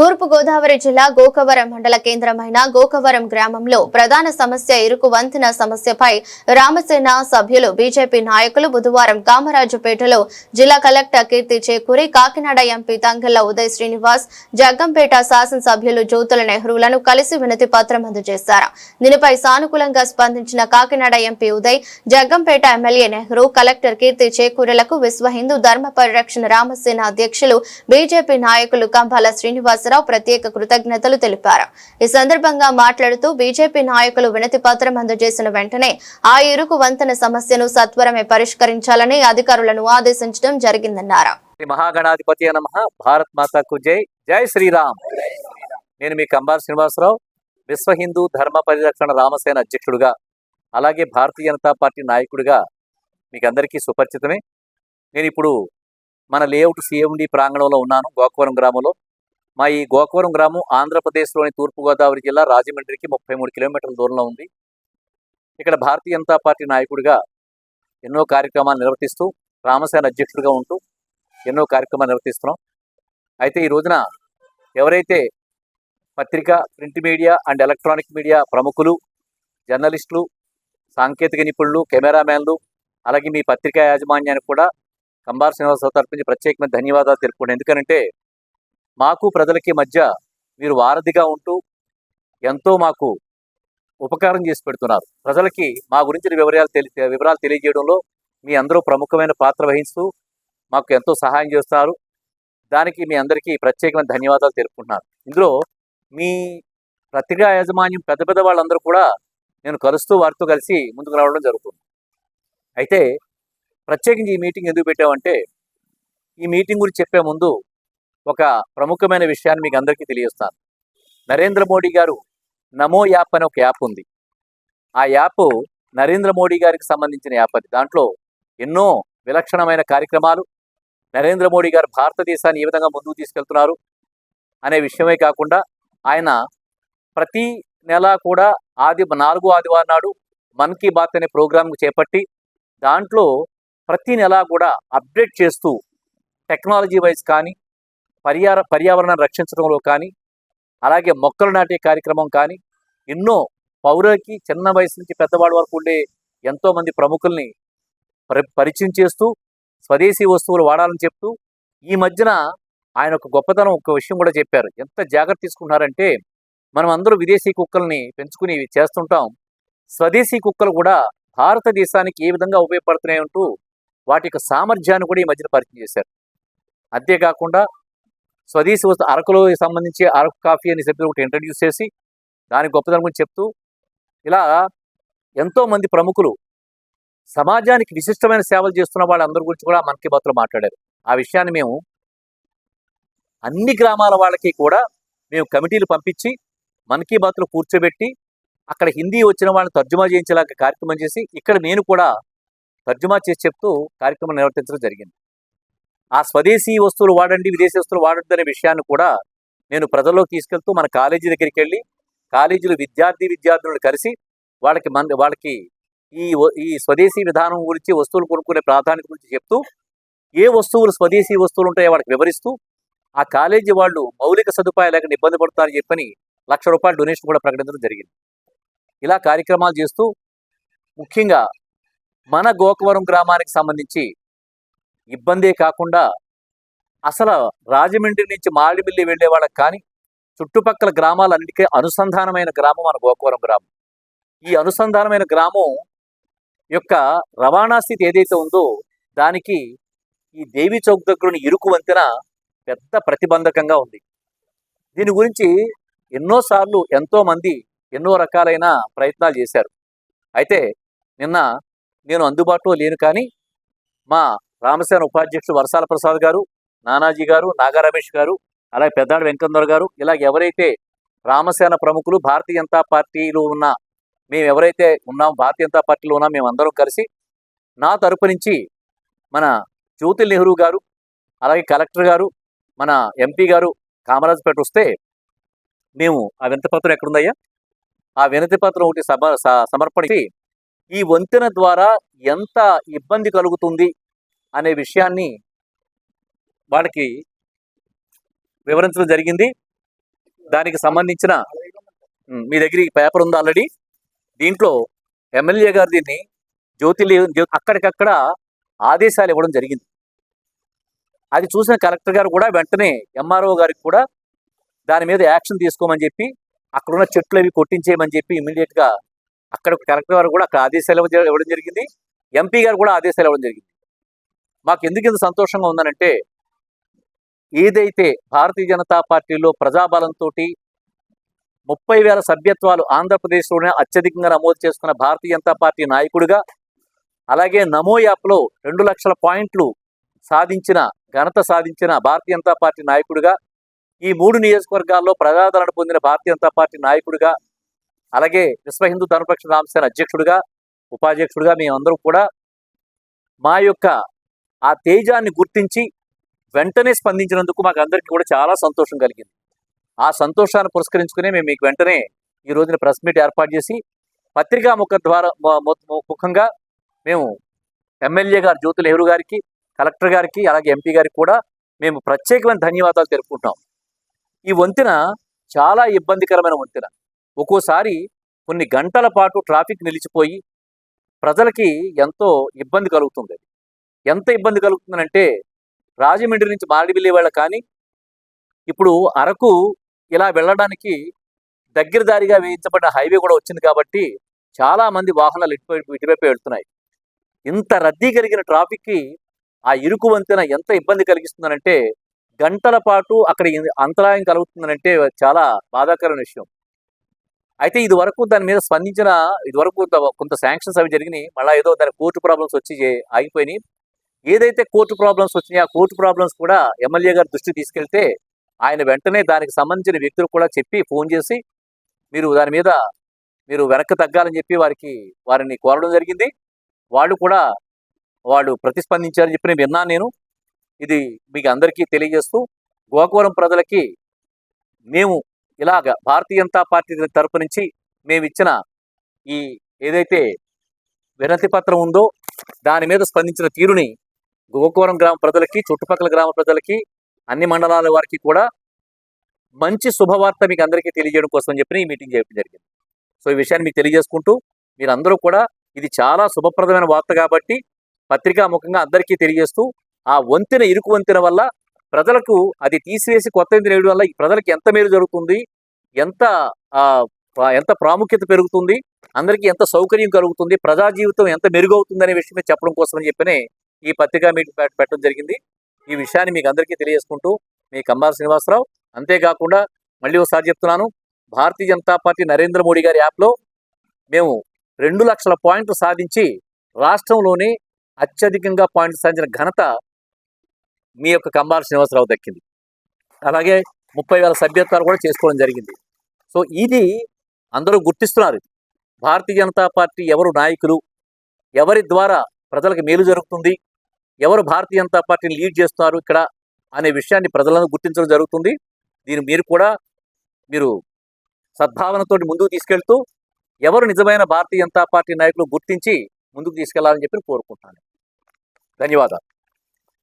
తూర్పు గోదావరి జిల్లా గోకవరం మండల కేంద్రమైన గోకవరం గ్రామంలో ప్రధాన సమస్య ఇరుకు వంతెన సమస్యపై రామసేన సభ్యులు బీజేపీ నాయకులు బుధవారం కామరాజుపేటలో జిల్లా కలెక్టర్ కీర్తి చేకూరి కాకినాడ ఎంపీ తంగెల్ల ఉదయ్ శ్రీనివాస్ జగ్గంపేట శాసనసభ్యులు జ్యోతుల నెహ్రూలను కలిసి వినతి పత్రం అందజేశారు. దీనిపై సానుకూలంగా స్పందించిన Kakinada MP Uday Jaggampeta MLA Nehru collector Keerthi చేకూరులకు Vishwa Hindu ధర్మ పరిరక్షణ రామసేన అధ్యక్షులు బీజేపీ నాయకులు కంభాల శ్రీనివాసరావు ప్రత్యేక కృతజ్ఞతలు తెలిపారు. ఈ సందర్భంగా మాట్లాడుతూ బీజేపీ నాయకులు వినతి పత్రం అందజేసిన వెంటనే ఆ ఇరుకు వంతెన సమస్యను సత్వరమే పరిష్కరించాలని అధికారులను ఆదేశించడం జరిగిందన్నారు. మహాగణాధిపతి నమ భారత్ మాతాకు జై. జై శ్రీరామ్. నేను మీ కంబార్ శ్రీనివాసరావు విశ్వ హిందూ ధర్మ పరిరక్షణ రామసేన అధ్యక్షుడుగా అలాగే భారతీయ జనతా పార్టీ నాయకుడిగా మీకు అందరికీ సుపరిచితమే. నేను ఇప్పుడు మన లేఅవుట్ సిఎండి ప్రాంగణంలో ఉన్నాను గోకవరం గ్రామంలో. మా ఈ గోకవరం గ్రామం ఆంధ్రప్రదేశ్లోని తూర్పుగోదావరి జిల్లా రాజమండ్రికి ముప్పై మూడు కిలోమీటర్ల దూరంలో ఉంది. ఇక్కడ భారతీయ జనతా పార్టీ నాయకుడిగా ఎన్నో కార్యక్రమాలు నిర్వర్తిస్తూ రామసేన అధ్యక్షుడిగా ఉంటూ ఎన్నో కార్యక్రమాలు నిర్వర్తిస్తున్నాం. అయితే ఈ రోజున ఎవరైతే పత్రిక print media and electronic media ప్రముఖులు జర్నలిస్టులు సాంకేతిక నిపుణులు కెమెరామ్యాన్లు అలాగే మీ పత్రికా యాజమాన్యానికి కూడా కంబార్ శ్రీనివాసరావు తరపు నుంచి ప్రత్యేకమైన ధన్యవాదాలు తెలుపుకోండి ఎందుకంటే మాకు ప్రజలకి మధ్య మీరు వారధిగా ఉంటూ ఎంతో మాకు ఉపకారం చేసి పెడుతున్నారు. ప్రజలకి మా గురించి వివరాలు తెలి వివరాలు తెలియజేయడంలో మీ అందరూ ప్రముఖమైన పాత్ర వహిస్తూ మాకు ఎంతో సహాయం చేస్తారు. దానికి మీ అందరికీ ప్రత్యేకమైన ధన్యవాదాలు తెలుపుకుంటున్నాను. ఇందులో మీ పత్రికా యాజమాన్యం పెద్ద పెద్ద వాళ్ళందరూ కూడా నేను కలుస్తూ వారితో కలిసి ముందుకు రావడం జరుగుతుంది. అయితే ప్రత్యేకించి ఈ మీటింగ్ ఎందుకు పెట్టామంటే ఈ మీటింగ్ గురించి చెప్పే ముందు ఒక ప్రముఖమైన విషయాన్ని మీకు అందరికీ తెలియజేస్తాను. నరేంద్ర మోడీ గారు నమో యాప్ అనే ఒక యాప్ ఉంది. ఆ యాప్ నరేంద్ర మోడీ గారికి సంబంధించిన యాప్ అది. దాంట్లో ఎన్నో విలక్షణమైన కార్యక్రమాలు నరేంద్ర మోడీ గారు భారతదేశాన్ని ఏ విధంగా ముందుకు తీసుకెళ్తున్నారు అనే విషయమే కాకుండా ఆయన ప్రతి నెల కూడా ఆది నాలుగో ఆదివారం నాడు మన్ కీ బాత్ అనే ప్రోగ్రామ్ చేపట్టి దాంట్లో ప్రతి నెల కూడా అప్డేట్ చేస్తూ టెక్నాలజీ వైజ్ కానీ పర్యార పర్యావరణాన్ని రక్షించడంలో కానీ అలాగే మొక్కలు నాటే కార్యక్రమం కానీ ఎన్నో పౌరులకి చిన్న వయసు నుంచి పెద్దవాళ్ళ వరకు ఉండే ఎంతోమంది ప్రముఖుల్ని పరి పరిచయం చేస్తూ స్వదేశీ వస్తువులు వాడాలని చెప్తూ ఈ మధ్యన ఆయన ఒక గొప్పతనం ఒక విషయం కూడా చెప్పారు. ఎంత జాగ్రత్త తీసుకుంటున్నారంటే మనం అందరూ విదేశీ కుక్కల్ని పెంచుకుని చేస్తుంటాం. స్వదేశీ కుక్కలు కూడా భారతదేశానికి ఏ విధంగా ఉపయోగపడుతున్నాయంటూ వాటి యొక్క సామర్థ్యాన్ని కూడా ఈ మధ్యన పరిచయం చేశారు. అంతేకాకుండా స్వదేశీ వస్తు అరకులో సంబంధించి అరకు కాఫీ అని చెప్పి ఒకటి ఇంట్రడ్యూస్ చేసి దాని గొప్పతనం గురించి చెప్తూ ఇలా ఎంతో మంది ప్రముఖులు సమాజానికి విశిష్టమైన సేవలు చేస్తున్న వాళ్ళందరి గురించి కూడా మన్ కీ బాత్లో మాట్లాడారు. ఆ విషయాన్ని మేము అన్ని గ్రామాల వాళ్ళకి కూడా మేము కమిటీలు పంపించి మన్ కీ బాత్లో కూర్చోబెట్టి అక్కడ హిందీ వచ్చిన వాళ్ళని తర్జుమా చేయించేలాగా కార్యక్రమం చేసి ఇక్కడ నేను కూడా తర్జుమా చేసి చెప్తూ కార్యక్రమం నిర్వర్తించడం జరిగింది. ఆ స్వదేశీ వస్తువులు వాడండి విదేశీ వస్తువులు వాడండి అనే విషయాన్ని కూడా నేను ప్రజల్లోకి తీసుకెళ్తూ మన కాలేజీ దగ్గరికి వెళ్ళి కాలేజీలో విద్యార్థి విద్యార్థులను కలిసి వాళ్ళకి మన వాళ్ళకి ఈ ఈ స్వదేశీ విధానం గురించి వస్తువులు కొనుక్కునే ప్రాధాన్యత గురించి చెప్తూ ఏ వస్తువులు స్వదేశీ వస్తువులు ఉంటాయో వాళ్ళకి వివరిస్తూ ఆ కాలేజీ వాళ్ళు మౌలిక సదుపాయాలు లేకుండా ఇబ్బంది పడతారని చెప్పని లక్ష రూపాయల డొనేషన్ కూడా ప్రకటించడం జరిగింది. ఇలా కార్యక్రమాలు చేస్తూ ముఖ్యంగా మన గోకవరం గ్రామానికి సంబంధించి ఇబ్బందే కాకుండా అసలు రాజమండ్రి నుంచి మాడిమిల్లి వెళ్ళే వాళ్ళకి కానీ చుట్టుపక్కల గ్రామాలన్నిటికీ అనుసంధానమైన గ్రామం మన గోకవరం గ్రామం. ఈ అనుసంధానమైన గ్రామం యొక్క రవాణా స్థితి ఏదైతే ఉందో దానికి ఈ దేవి చౌక్ దగ్గరని ఇరుకు వంతెన పెద్ద ప్రతిబంధకంగా ఉంది. దీని గురించి ఎన్నోసార్లు ఎంతోమంది ఎన్నో రకాలైన ప్రయత్నాలు చేశారు. అయితే నిన్న నేను అందుబాటులో లేను కానీ మా రామసేన ఉపాధ్యక్షుడు వర్షాల ప్రసాద్ గారు నానాజీ గారు నాగా రమేష్ గారు అలాగే పెద్దాడు వెంకన్నర్ గారు ఇలా ఎవరైతే రామసేన ప్రముఖులు భారతీయ జనతా పార్టీలో ఉన్న మేము ఎవరైతే ఉన్నాం భారతీయ జనతా పార్టీలో ఉన్నాం మేము అందరం కలిసి నా తరపు నుంచి మన జ్యోతి నెహ్రూ గారు అలాగే కలెక్టర్ గారు మన ఎంపీ గారు కామరాజ్పేట వస్తే మేము ఆ వినతి పత్రం ఎక్కడుందయ్యా? ఆ వినతి పత్రం ఒకటి సమ స- ఈ వంతెన ద్వారా ఎంత ఇబ్బంది కలుగుతుంది? అనే విషయాన్ని వాళ్ళకి వివరించడం జరిగింది. దానికి సంబంధించిన మీ దగ్గర పేపర్ ఉంది ఆల్రెడీ. దీంట్లో ఎమ్మెల్యే గారు దీన్ని జ్యోతి అక్కడికక్కడ ఆదేశాలు ఇవ్వడం జరిగింది. అది చూసిన కలెక్టర్ గారు కూడా వెంటనే ఎంఆర్ఓ గారికి కూడా దాని మీద యాక్షన్ తీసుకోమని చెప్పి అక్కడున్న చెట్లు అవి కొట్టించేయమని చెప్పి ఇమీడియట్గా అక్కడ కలెక్టర్ గారు కూడా అక్కడ ఆదేశాలు ఇవ్వడం జరిగింది. ఎంపీ గారు కూడా ఆదేశాలు ఇవ్వడం జరిగింది. మాకు ఎందుకు ఇంత సంతోషంగా ఉందనంటే ఏదైతే భారతీయ జనతా పార్టీలో ప్రజాబలంతో ముప్పై వేల సభ్యత్వాలు ఆంధ్రప్రదేశ్లోనే అత్యధికంగా నమోదు చేసుకున్న భారతీయ జనతా పార్టీ నాయకుడిగా అలాగే నమో యాప్లో రెండు లక్షల పాయింట్లు సాధించిన ఘనత సాధించిన భారతీయ జనతా పార్టీ నాయకుడిగా ఈ మూడు నియోజకవర్గాల్లో ప్రజాదరణ పొందిన భారతీయ జనతా పార్టీ నాయకుడిగా అలాగే విశ్వ హిందూ ధర్మపక్ష రామసేన అధ్యక్షుడిగా ఉపాధ్యక్షుడిగా మేమందరం కూడా మా యొక్క ఆ తేజాన్ని గుర్తించి వెంటనే స్పందించినందుకు మాకు అందరికీ కూడా చాలా సంతోషం కలిగింది. ఆ సంతోషాన్ని పురస్కరించుకునే మేము మీకు వెంటనే ఈ రోజున ప్రెస్ మీట్ ఏర్పాటు చేసి పత్రికా ముఖ ద్వారా ముఖంగా మేము ఎమ్మెల్యే గారు జ్యోతి నెహ్రూ గారికి కలెక్టర్ గారికి అలాగే ఎంపీ గారికి కూడా మేము ప్రత్యేకమైన ధన్యవాదాలు తెలుపుకుంటాం ఈ వంతెన చాలా ఇబ్బందికరమైన వంతెన. ఒక్కోసారి కొన్ని గంటల పాటు ట్రాఫిక్ నిలిచిపోయి ప్రజలకి ఎంతో ఇబ్బంది కలుగుతుంది ఎంత ఇబ్బంది కలుగుతుందంటే రాజమండ్రి నుంచి మారేడుమిల్లి వాళ్ళ కానీ ఇప్పుడు అరకు ఇలా వెళ్ళడానికి దగ్గర దారిగా వేయించబడిన హైవే కూడా వచ్చింది కాబట్టి చాలా మంది వాహనాలు ఇటువైపు ఇటువైపు వెళ్తున్నాయి. ఇంత రద్దీ కలిగిన ట్రాఫిక్కి ఆ ఇరుకు వంతెన ఎంత ఇబ్బంది కలిగిస్తుందనంటే గంటల పాటు అక్కడ అంతరాయం కలుగుతుందనంటే చాలా బాధాకరమైన విషయం. అయితే ఇది వరకు దాని మీద స్పందించిన ఇది వరకు కొంత శాంక్షన్స్ అవి జరిగినాయి. మళ్ళీ ఏదో దాని కోర్టు ప్రాబ్లమ్స్ వచ్చి ఆగిపోయినాయి. ఏదైతే కోర్టు ప్రాబ్లమ్స్ వచ్చినాయో ఆ కోర్టు ప్రాబ్లమ్స్ కూడా ఎమ్మెల్యే గారి దృష్టికి తీసుకెళ్తే ఆయన వెంటనే దానికి సంబంధించిన వ్యక్తులు కూడా చెప్పి ఫోన్ చేసి మీరు దాని మీద మీరు వెనక్కి తగ్గాలని చెప్పి వారికి వారిని కోరడం జరిగింది. వాళ్ళు కూడా వాళ్ళు ప్రతిస్పందించారని చెప్పి నేను విన్నాను నేను. ఇది మీకు అందరికీ తెలియజేస్తూ గోకవరం ప్రజలకి మేము ఇలాగ భారతీయ జనతా పార్టీ తరపు నుంచి మేము ఇచ్చిన ఈ ఏదైతే వినతి పత్రం ఉందో దాని మీద స్పందించిన తీరుని గోకవరం గ్రామ ప్రజలకి చుట్టుపక్కల గ్రామ ప్రజలకి అన్ని మండలాల వారికి కూడా మంచి శుభవార్త మీకు అందరికీ తెలియజేయడం కోసం చెప్పి ఈ మీటింగ్ చేయడం జరిగింది. సో ఈ విషయాన్ని మీకు తెలియజేసుకుంటూ మీరందరూ కూడా ఇది చాలా శుభప్రదమైన వార్త కాబట్టి పత్రికా ముఖంగా అందరికీ తెలియజేస్తూ ఆ వంతెన ఇరుకు వంతెన వల్ల ప్రజలకు అది తీసివేసి కొత్త వంతెన వేయడం వల్ల ఈ ప్రజలకు ఎంత మేలు జరుగుతుంది ఎంత ఆ, ఎంత ప్రాముఖ్యత పెరుగుతుంది అందరికీ ఎంత సౌకర్యం కలుగుతుంది ప్రజా జీవితం ఎంత మెరుగవుతుంది అనే విషయమే చెప్పడం కోసం చెప్పినే ఈ పత్రికా మీటింగ్ పెట్టడం జరిగింది. ఈ విషయాన్ని మీకు అందరికీ తెలియజేసుకుంటూ మీ కంబాల శ్రీనివాసరావు. అంతేకాకుండా మళ్ళీ ఒకసారి చెప్తున్నాను భారతీయ జనతా పార్టీ నరేంద్ర మోడీ గారి యాప్లో మేము రెండు లక్షల పాయింట్లు సాధించి రాష్ట్రంలోనే అత్యధికంగా పాయింట్లు సాధించిన ఘనత మీ యొక్క కంబాల శ్రీనివాసరావు దక్కింది. అలాగే ముప్పై వేల సభ్యత్వాలు కూడా చేసుకోవడం జరిగింది. సో ఇది అందరూ గుర్తిస్తున్నారు. భారతీయ జనతా పార్టీ ఎవరు నాయకులు ఎవరి ద్వారా ప్రజలకు మేలు జరుగుతుంది ఎవరు భారతీయ జనతా పార్టీని లీడ్ చేస్తున్నారు ఇక్కడ అనే విషయాన్ని ప్రజలను గుర్తించడం జరుగుతుంది. దీన్ని మీరు కూడా మీరు సద్భావనతో ముందుకు తీసుకెళ్తూ ఎవరు నిజమైన భారతీయ జనతా పార్టీ నాయకులు గుర్తించి ముందుకు తీసుకెళ్ళాలని చెప్పి కోరుకుంటాను ధన్యవాదాలు.